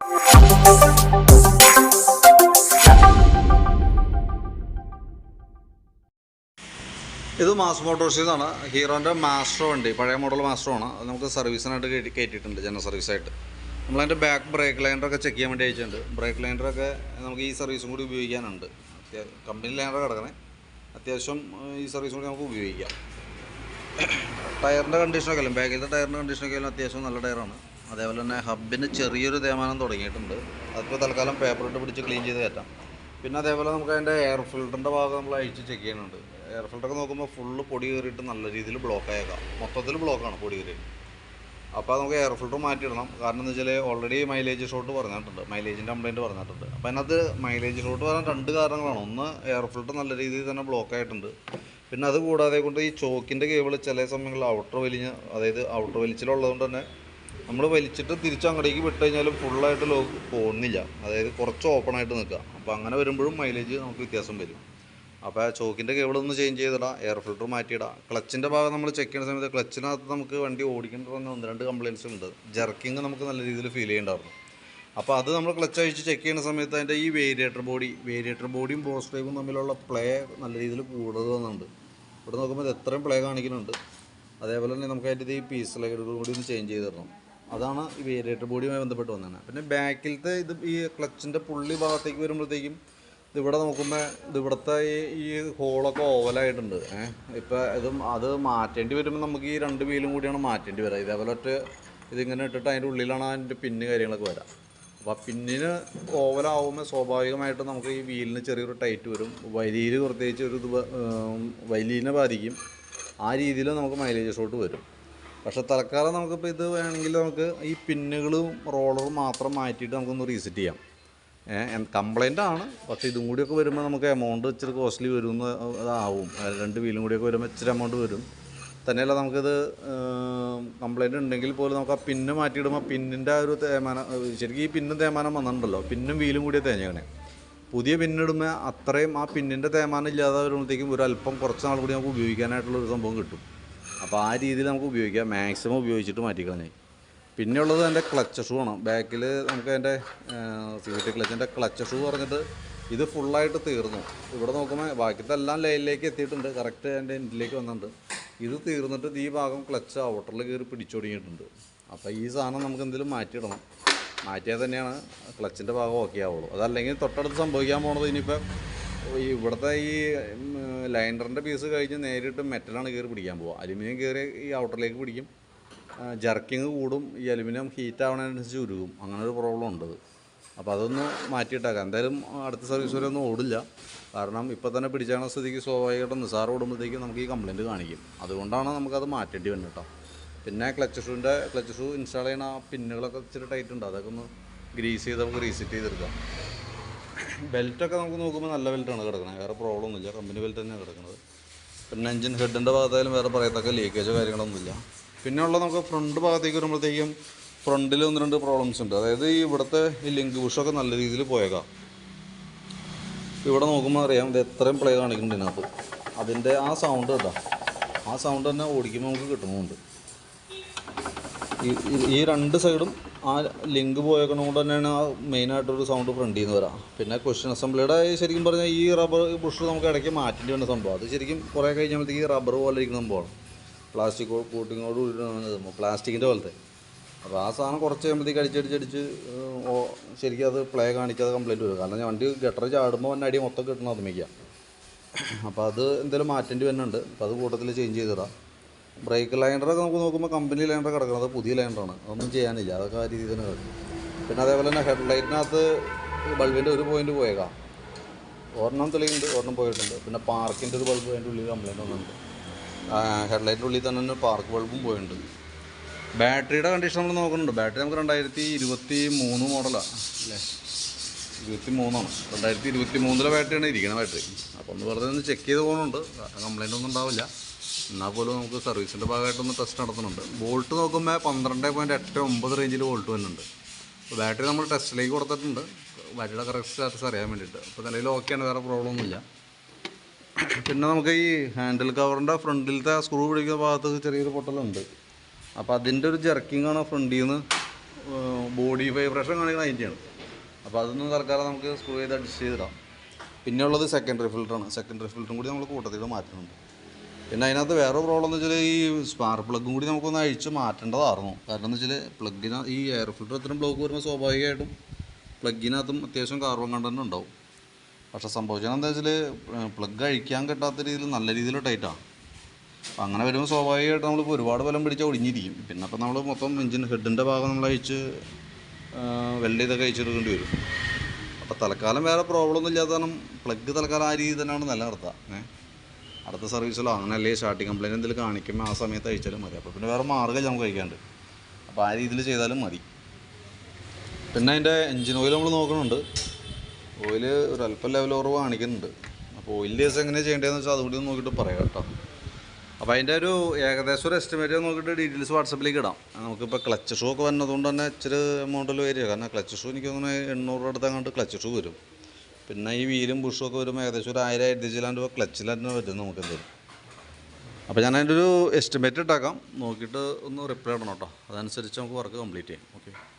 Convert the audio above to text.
ഇത് മാസ് മോട്ടോഴ്സിൽ നിന്നാണ് ഹീറോന്റെ മാസ്റ്റർ വണ്ടി പഴയ മോഡൽ മാസ്റ്റർ ആണ്. അത് നമുക്ക് സർവീസിനായിട്ട് കയറ്റി കയറ്റിയിട്ടുണ്ട് ജനറൽ സർവീസായിട്ട്. നമ്മളതിന്റെ ബാക്ക് ബ്രേക്ക് ലൈനറൊക്കെ ചെക്ക് ചെയ്യാൻ വേണ്ടി അയച്ചിട്ടുണ്ട്. ബ്രേക്ക് ലൈനറൊക്കെ നമുക്ക് ഈ സർവീസും കൂടി ഉപയോഗിക്കാനുണ്ട്. കമ്പനി ലൈനർ കിടക്കണേ. അത്യാവശ്യം ഈ സർവീസും കൂടി നമുക്ക് ഉപയോഗിക്കാം. ടയറിന്റെ കണ്ടീഷനൊക്കെ അല്ലേ? ബാക്കിലത്തെ ടയറിന്റെ കണ്ടീഷനൊക്കെ അത്യാവശ്യം നല്ല ടയറാണ് അതേപോലെ തന്നെ ഹബിന് ചെറിയൊരു തേമാനം തുടങ്ങിയിട്ടുണ്ട്. അതിപ്പോൾ തൽക്കാലം പേപ്പർ ഇട്ട് പിടിച്ച് ക്ലീൻ ചെയ്ത് കയറ്റാം. പിന്നെ അതേപോലെ നമുക്ക് അതിന്റെ എയർ ഫിൽറ്ററിന്റെ ഭാഗം നമ്മൾ അഴിച്ച് ചെക്ക് ചെയ്യുന്നുണ്ട്. എയർ ഫിൽറ്ററൊക്കെ നോക്കുമ്പോൾ ഫുള്ള് പൊടി കയറിയിട്ട് നല്ല രീതിയിൽ ബ്ലോക്ക് ആയേക്കാം. മൊത്തത്തിൽ ബ്ലോക്കാണ് പൊടി കയറി അപ്പോൾ നമുക്ക് എയർ ഫിൽറ്റർ മാറ്റിയിടണം. കാരണം എന്ന് വെച്ചാൽ ഓൾറെഡി മൈലേജ് ഷോട്ട് പറഞ്ഞിട്ടുണ്ട്. മൈലേജിന്റെ കംപ്ലയിന്റ് പറഞ്ഞിട്ടുണ്ട്. അപ്പോൾ അതിനകത്ത് മൈലേജ് ഷോട്ട് പറയാൻ രണ്ട് കാരണങ്ങളാണ്. ഒന്ന് എയർ ഫിൽറ്റർ നല്ല രീതിയിൽ തന്നെ ബ്ലോക്ക് ആയിട്ടുണ്ട്. പിന്നെ അത് കൂടാതെ കൊണ്ട് ഈ ചോക്കിന്റെ കേബിൾ ചില സമയങ്ങളിൽ ഔട്ടർ വലിഞ്ഞ് അതായത് ഔട്ടർ വലിച്ചിലുള്ളതുകൊണ്ട് തന്നെ നമ്മൾ വലിച്ചിട്ട് തിരിച്ച് അങ്ങോട്ടേക്ക് വിട്ട് കഴിഞ്ഞാലും ഫുള്ളായിട്ട് ലോക്ക് പോകുന്നില്ല. അതായത് കുറച്ച് ഓപ്പൺ ആയിട്ട് നിൽക്കുക. അപ്പോൾ അങ്ങനെ വരുമ്പോഴും മൈലേജ് നമുക്ക് വ്യത്യാസം വരും. അപ്പോൾ ചോക്കിന്റെ കേബിൾ ഒന്ന് ചേഞ്ച് ചെയ്തിടാം എയർ ഫിൽറ്റർ മാറ്റിയിടാം. ക്ലച്ചിന്റെ ഭാഗം നമ്മൾ ചെക്ക് ചെയ്യുന്ന സമയത്ത് ക്ലച്ചിനകത്ത് നമുക്ക് വണ്ടി ഓടിക്കേണ്ട തന്നെ ഒന്ന് രണ്ട് കംപ്ലയിൻസ് ഉണ്ട്. ജർക്കിങ് നമുക്ക് നല്ല രീതിയിൽ ഫീൽ ചെയ്യേണ്ടായിരുന്നു. അപ്പോൾ അത് നമ്മൾ ക്ലച്ച് അഴിച്ച് ചെക്ക് ചെയ്യുന്ന സമയത്ത് അതിന്റെ ഈ വേരിയേറ്റർ ബോഡി വേരിയേറ്റർ ബോഡിയും ബോസ് ഡ്രൈവും തമ്മിലുള്ള പ്ലേ നല്ല രീതിയിൽ കൂടുതൽ വന്നുണ്ട് ഇവിടെ നോക്കുമ്പോൾ ഇത് എത്രയും പ്ലേ കാണിക്കുന്നുണ്ട്. അതേപോലെ തന്നെ നമുക്ക് അതിന്റെ ഈ പീസ് ലൈഡുകൾ കൂടി ഒന്ന് ചേഞ്ച് ചെയ്തിടണം. അതാണ് ഈ വേരിയേറ്റർ ബോഡിയുമായി ബന്ധപ്പെട്ട് വന്നത്. പിന്നെ ബാക്കിലത്തെ ഇത് ഈ ക്ലച്ചിന്റെ പുള്ളി ഭാഗത്തേക്ക് വരുമ്പോഴത്തേക്കും ഇതിവിടെ നോക്കുമ്പോൾ ഇതിവിടുത്തെ ഈ ഹോളൊക്കെ ഓവലായിട്ടുണ്ട് ഏഹ് ഇപ്പം ഇതും അത് മാറ്റേണ്ടി വരുമ്പോൾ നമുക്ക് ഈ രണ്ട് വീലും കൂടിയാണ് മാറ്റേണ്ടി വരിക ഇതേപോലെ ഒറ്റ ഇതിങ്ങനെ ഇട്ടിട്ട് അതിന്റെ ഉള്ളിലാണ് അതിന്റെ പിന്ന് കാര്യങ്ങളൊക്കെ വരാം. അപ്പോൾ ആ പിന്നിന് ഓവലാവുമ്പോൾ സ്വാഭാവികമായിട്ട് നമുക്ക് ഈ വീലിന് ചെറിയൊരു ടൈറ്റ് വരും. വലിയിൽ പ്രത്യേകിച്ച് ഒരു ഇത് വലിയനെ ബാധിക്കും. ആ രീതിയിൽ നമുക്ക് മൈലേജ് ഷോട്ട് വരും. പക്ഷേ തൽക്കാലം നമുക്കിപ്പോൾ ഇത് വേണമെങ്കിൽ നമുക്ക് ഈ പിന്നുകളും റോളറും മാത്രം മാറ്റിയിട്ട് നമുക്കൊന്ന് റീസെറ്റ് ചെയ്യാം. കംപ്ലൈന്റ് ആണ്. പക്ഷേ ഇതും കൂടിയൊക്കെ വരുമ്പോൾ നമുക്ക് എമൗണ്ട് ഇച്ചിരി കോസ്റ്റ്ലി വരും എന്ന് അതാവും. രണ്ട് വീലും കൂടിയൊക്കെ വരുമ്പോൾ ഇച്ചിരി എമൗണ്ട് വരും. തന്നെയല്ല നമുക്കിത് കംപ്ലൈന്റ് ഉണ്ടെങ്കിൽ പോലും നമുക്ക് ആ പിന്ന് മാറ്റിയിടുമ്പോൾ പിന്നിന്റെ ആ ഒരു തേമാനം ശരിക്കും ഈ പിന്നും തേമാനം വന്നിട്ടുണ്ടല്ലോ. പിന്നും വീലും കൂടിയ തേഞ്ഞേക്കണേ. പുതിയ പിന്നിടുമ്പോൾ അത്രയും ആ പിന്നിന്റെ തേമാനം ഇല്ലാതെ വരുമ്പോഴത്തേക്കും ഒരു അല്പം കുറച്ച് നാൾ കൂടി നമുക്ക് ഉപയോഗിക്കാനായിട്ടുള്ള ഒരു സംഭവം കിട്ടും. അപ്പോൾ ആ രീതിയിൽ നമുക്ക് ഉപയോഗിക്കാം. മാക്സിമം ഉപയോഗിച്ചിട്ട് മാറ്റിക്കളഞ്ഞേ. പിന്നെയുള്ളത് എന്റെ ക്ലച്ച് ഷൂ ആണ്. ബാക്കിൽ നമുക്ക് അതിന്റെ സി ടി ക്ലച്ചിന്റെ ക്ലച്ച് ഷൂ പറഞ്ഞിട്ട് ഇത് ഫുള്ളായിട്ട് തീർന്നു. ഇവിടെ നോക്കുമ്പോൾ ബാക്കിത്തെ എല്ലാം ലൈനിലേക്ക് എത്തിയിട്ടുണ്ട്. കറക്റ്റ് എന്റെ എൻഡിലേക്ക് വന്നിട്ടുണ്ട്. ഇത് തീർന്നിട്ട് ഈ ഭാഗം ക്ലച്ച് ഔട്ടറിൽ കയറി പിടിച്ചൊടുങ്ങിയിട്ടുണ്ട്. അപ്പോൾ ഈ സാധനം നമുക്ക് എന്തെങ്കിലും മാറ്റിയിടണം. മാറ്റിയാൽ തന്നെയാണ് ക്ലച്ചിന്റെ ഭാഗം ഓക്കെ ആവുള്ളൂ. അതല്ലെങ്കിൽ തൊട്ടടുത്ത് സംഭവിക്കാൻ പോണത് ഇനിയിപ്പോൾ ഈ ഇവിടുത്തെ ഈ ലൈൻഡറിന്റെ പീസ് കഴിഞ്ഞ് നേരിട്ട് മെറ്റലാണ് കയറി പിടിക്കാൻ പോവുക. അലുമിനിയം കയറി ഈ ഔട്ടറിലേക്ക് പിടിക്കും. ജർക്കിങ് കൂടും. ഈ അലുമിനിയം ഹീറ്റ് ആവണതിനനുസരിച്ച് ഉരുകും. അങ്ങനെ ഒരു പ്രോബ്ലം ഉണ്ട്. അപ്പോൾ അതൊന്ന് മാറ്റിയിട്ടാക്കാം. എന്തായാലും അടുത്ത സർവീസ് വരെ ഒന്നും ഓടില്ല. കാരണം ഇപ്പോൾ തന്നെ പിടിച്ചാണ സ്ഥിതിക്ക് സ്വാഭാവികമായിട്ടും നിസാർ ഓടുമ്പോഴത്തേക്കും നമുക്ക് ഈ കംപ്ലയിന്റ് കാണിക്കും. അതുകൊണ്ടാണ് നമുക്കത് മാറ്റേണ്ടി വന്നത് കേട്ടോ പിന്നെ ക്ലച്ച് ഷൂവിന്റെ ക്ലച്ച് ഷൂ ഇൻസ്റ്റാൾ ചെയ്യണ ആ പിന്നുകളൊക്കെ ഇച്ചിരി ടൈറ്റ് ഉണ്ട്. അതൊക്കെ ഒന്ന് ഗ്രീസ് ചെയ്ത് നമുക്ക് റീസെറ്റ് ചെയ്തെടുക്കാം. ബെൽറ്റൊക്കെ നമുക്ക് നോക്കുമ്പോൾ നല്ല ബെൽറ്റാണ് കിടക്കുന്നത് വേറെ പ്രോബ്ലം ഒന്നുമില്ല. കമ്പനി ബെൽറ്റ് തന്നെയാണ് കിടക്കുന്നത് പിന്നെ എഞ്ചിൻ ഹെഡിന്റെ ഭാഗത്തായാലും വേറെ പറയത്തക്ക ലീക്കേജോ കാര്യങ്ങളൊന്നുമില്ല. പിന്നെ ഉള്ള നമുക്ക് ഫ്രണ്ട് ഭാഗത്തേക്ക് വരുമ്പോഴത്തേക്കും ഫ്രണ്ടിൽ ഒന്ന് രണ്ട് പ്രോബ്ലംസ് ഉണ്ട്. അതായത് ഈ ഇവിടുത്തെ ഈ ലിങ്ക് ബുഷൊക്കെ നല്ല രീതിയിൽ പോയേക്കാം. ഇവിടെ നോക്കുമ്പോൾ അറിയാം ഇത് എത്രയും പ്ലേ കാണിക്കുന്നുണ്ട് അതിന്റെ ആ സൗണ്ട് കേട്ടോ. ആ സൗണ്ട് തന്നെ ഓടിക്കുമ്പോൾ നമുക്ക് കിട്ടുന്നുണ്ട് ഈ രണ്ട് സൈഡും ആ ലിങ്ക് പോയേക്കണ കൊണ്ട് തന്നെയാണ് ആ മെയിനായിട്ടൊരു സൗണ്ട് ഫ്രണ്ടിൽ നിന്ന് വരാം പിന്നെ ക്വസ്റ്റ്യൻ അസംബ്ലിയുടെ ശരിക്കും പറഞ്ഞാൽ ഈ റബ്ബർ ബുഷ് നമുക്ക് ഇടയ്ക്ക് മാറ്റേണ്ടി വന്ന സംഭവം. അത് ശരിക്കും കുറേ കഴിഞ്ഞപ്പോഴത്തേക്ക് ഈ റബ്ബർ പോലെ ഇരിക്കുന്ന സംഭവമാണ്. പ്ലാസ്റ്റിക് കൂട്ടിങ്ങോട് കൂടി പ്ലാസ്റ്റിക്കിന്റെ പോലത്തെ. അപ്പോൾ ആ സാധനം കുറച്ച് കഴിയുമ്പോഴത്തേക്ക് അടിച്ചടിച്ചടിച്ച് ശരിക്കും അത് പ്ലേ കാണിക്കാതെ കംപ്ലൈന്റ് വരും. കാരണം വണ്ടി ഗട്ടർ ചാടുമ്പോൾ വന്നടി മൊത്തം കിട്ടണം അതുമിക്കാം അപ്പോൾ അത് എന്തെങ്കിലും മാറ്റേണ്ടി വരുന്നുണ്ട്. അപ്പോൾ അത് കൂട്ടത്തിൽ ചേഞ്ച് ചെയ്തിടാം ബ്രേക്ക് ലൈൻഡറൊക്കെ നമുക്ക് നോക്കുമ്പോൾ കമ്പനി ലൈൻഡർ കിടക്കുന്നത് പുതിയ ലൈൻഡറാണ് അതൊന്നും ചെയ്യാനില്ല. അതൊക്കെ ആ രീതിയിൽ തന്നെ കിടക്കും. പിന്നെ അതേപോലെ തന്നെ ഹെഡ് ലൈറ്റിനകത്ത് ബൾബിന്റെ ഒരു പോയിന്റ് പോയേക്കാം. ഒരെണ്ണം തെളിയുണ്ട് ഒരെണ്ണം പോയിട്ടുണ്ട്. പിന്നെ പാർക്കിന്റെ ഒരു ബൾബ് അതിന്റെ ഉള്ളിൽ കംപ്ലൈന്റ് വന്നിട്ടുണ്ട്. ഹെഡ് ലൈറ്റിന്റെ ഉള്ളിൽ തന്നെ പാർക്ക് ബൾബും പോയിട്ടുണ്ട്. ബാറ്ററിയുടെ കണ്ടീഷൻ നമ്മൾ നോക്കുന്നുണ്ട്. ബാറ്ററി നമുക്ക് രണ്ടായിരത്തി ഇരുപത്തി മൂന്ന് മോഡലാണ് അല്ലേ? ഇരുപത്തി മൂന്നാണ് രണ്ടായിരത്തി ഇരുപത്തി മൂന്നിലെ ബാറ്ററിയാണ് ഇരിക്കുന്ന ബാറ്ററി അപ്പോൾ ഒന്ന് വെറുതെ ഒന്ന് ചെക്ക് ചെയ്ത് പോകുന്നുണ്ട് കംപ്ലൈന്റ് ഒന്നും ഉണ്ടാവില്ല. എന്നാൽ പോലും നമുക്ക് സർവീസിന്റെ ഭാഗമായിട്ടൊന്ന് ടെസ്റ്റ് നടത്തുന്നുണ്ട്. വോൾട്ട് നോക്കുമ്പോൾ പന്ത്രണ്ട് പോയിന്റ് എട്ട് ഒമ്പത് റേഞ്ചിൽ വോൾട്ട് വരുന്നുണ്ട്. ബാറ്ററി നമ്മൾ ടെസ്റ്റിലേക്ക് കൊടുത്തിട്ടുണ്ട്. ബാറ്ററിയുടെ കറക്റ്റ് സ്റ്റാറ്റസ് അറിയാൻ വേണ്ടിയിട്ട്. അപ്പോൾ നിലയിൽ ഓക്കെയാണ് വേറെ പ്രോബ്ലം ഒന്നുമില്ല. പിന്നെ നമുക്ക് ഈ ഹാൻഡിൽ കവറിന്റെ ഫ്രണ്ടിലത്തെ സ്ക്രൂ പിടിക്കുന്ന ഭാഗത്ത് ചെറിയൊരു പൊട്ടലുണ്ട്. അപ്പോൾ അതിന്റെ ഒരു ജർക്കിംഗ് ആണ് ഫ്രണ്ടിൽ നിന്ന് ബോഡി വൈബ്രേഷൻ കാണിക്കുന്ന അതിന്റെയാണ് അപ്പോൾ അതൊന്നും തൽക്കാലം നമുക്ക് സ്ക്രൂ ചെയ്ത് അഡ്ജസ്റ്റ് ചെയ്തിടാം. പിന്നെ ഉള്ളത് സെക്കൻഡറി ഫിൽറ്ററാണ് സെക്കൻഡറി ഫിൽറ്ററും കൂടി നമ്മൾ കൂട്ടത്തിൽ മാറ്റുന്നുണ്ട്. പിന്നെ അതിനകത്ത് വേറെ പ്രോബ്ലം എന്ന് വെച്ചാൽ ഈ സ്പാർക്ക് പ്ലഗും കൂടി നമുക്കൊന്ന് അഴിച്ച് മാറ്റേണ്ടതായിരുന്നു. കാരണം എന്ന് വെച്ചാൽ പ്ലഗിന് ഈ എയർ ഫിൽറ്റർ ഇത്രയും ബ്ലോക്ക് വരുമ്പോൾ സ്വാഭാവികമായിട്ടും പ്ലഗിനകത്തും അത്യാവശ്യം കാർബൺ കണ്ടന്റ് ഉണ്ടാവും. പക്ഷേ സംഭവിച്ചത് എന്താ വെച്ചാൽ പ്ലഗ് അഴിക്കാൻ കിട്ടാത്ത രീതിയിൽ നല്ല രീതിയിൽ ടൈറ്റാണ് അപ്പം അങ്ങനെ വരുമ്പോൾ സ്വാഭാവികമായിട്ട് നമ്മളിപ്പോൾ ഒരുപാട് ബലം പിടിച്ചാൽ ഒടിഞ്ഞിരിക്കും. പിന്നെ അപ്പം നമ്മൾ മൊത്തം എഞ്ചിൻ ഹെഡിന്റെ ഭാഗം നമ്മൾ അഴിച്ച് വെൽഡ് ചെയ്തൊക്കെ അഴിച്ചെടുക്കേണ്ടി വരും. അപ്പോൾ തൽക്കാലം വേറെ പ്രോബ്ലം ഒന്നും ഇല്ലാത്ത കാരണം പ്ലഗ് തൽക്കാലം ആ രീതി തന്നെയാണ് നിലനിർത്തുക ഏഹ് അടുത്ത സർവീസിലോ അങ്ങനെ അല്ലെങ്കിൽ സ്റ്റാർട്ടിങ് കംപ്ലയിന്റ് എന്തെങ്കിലും കാണിക്കുമ്പോൾ ആ സമയത്ത് അയച്ചാലും മതി. അപ്പോൾ പിന്നെ വേറെ മാർഗം നമുക്ക് കഴിക്കാണ്ട് അപ്പോൾ ആ രീതിയിൽ ചെയ്താലും മതി. പിന്നെ അതിന്റെ എൻജിൻ ഓയിൽ നമ്മൾ നോക്കുന്നുണ്ട് ഓയിൽ ഒരു അല്പം ലെവൽ കുറവ് കാണിക്കുന്നുണ്ട്. അപ്പോൾ ഓയിൽ കേസ് എങ്ങനെയാണ് ചെയ്യേണ്ടതെന്ന് വെച്ചാൽ അതുകൂടി ഒന്ന് നോക്കിയിട്ട് പറയാം കേട്ടോ. അപ്പോൾ അതിന്റെ ഒരു ഏകദേശം ഒരു എസ്റ്റിമേറ്റ് നോക്കിയിട്ട് ഡീറ്റെയിൽസ് വാട്സപ്പിലേക്ക് ഇടാം. നമുക്കിപ്പോൾ ക്ലച്ച് ഷൂ ഒക്കെ വന്നതുകൊണ്ട് തന്നെ ഇച്ചിരി എമൗണ്ടിൽ വരിക. കാരണം ക്ലച്ച് ഷൂ എനിക്ക് തോന്നുന്നത് എണ്ണൂറ് രൂപ അടുത്തങ്ങാണ്ട് ക്ലച്ച് ഷൂ വരും. പിന്നെ ഈ വീലും ബുഷും ഒക്കെ വരുമ്പോൾ ഏകദേശം ഒരു ആയിരം ആയിരത്തി ചില്ലാണ്ട് രൂപ ക്ലച്ചിൽ തന്നെ നമുക്ക് എന്തെങ്കിലും. അപ്പോൾ ഞാൻ അതിന്റെ ഒരു എസ്റ്റിമേറ്റ് ഇട്ടാക്കാം. നോക്കിയിട്ട് ഒന്ന് റിപ്ലൈ ഇടണം കേട്ടോ. അതനുസരിച്ച് നമുക്ക് വർക്ക് കംപ്ലീറ്റ് ചെയ്യാം. ഓക്കെ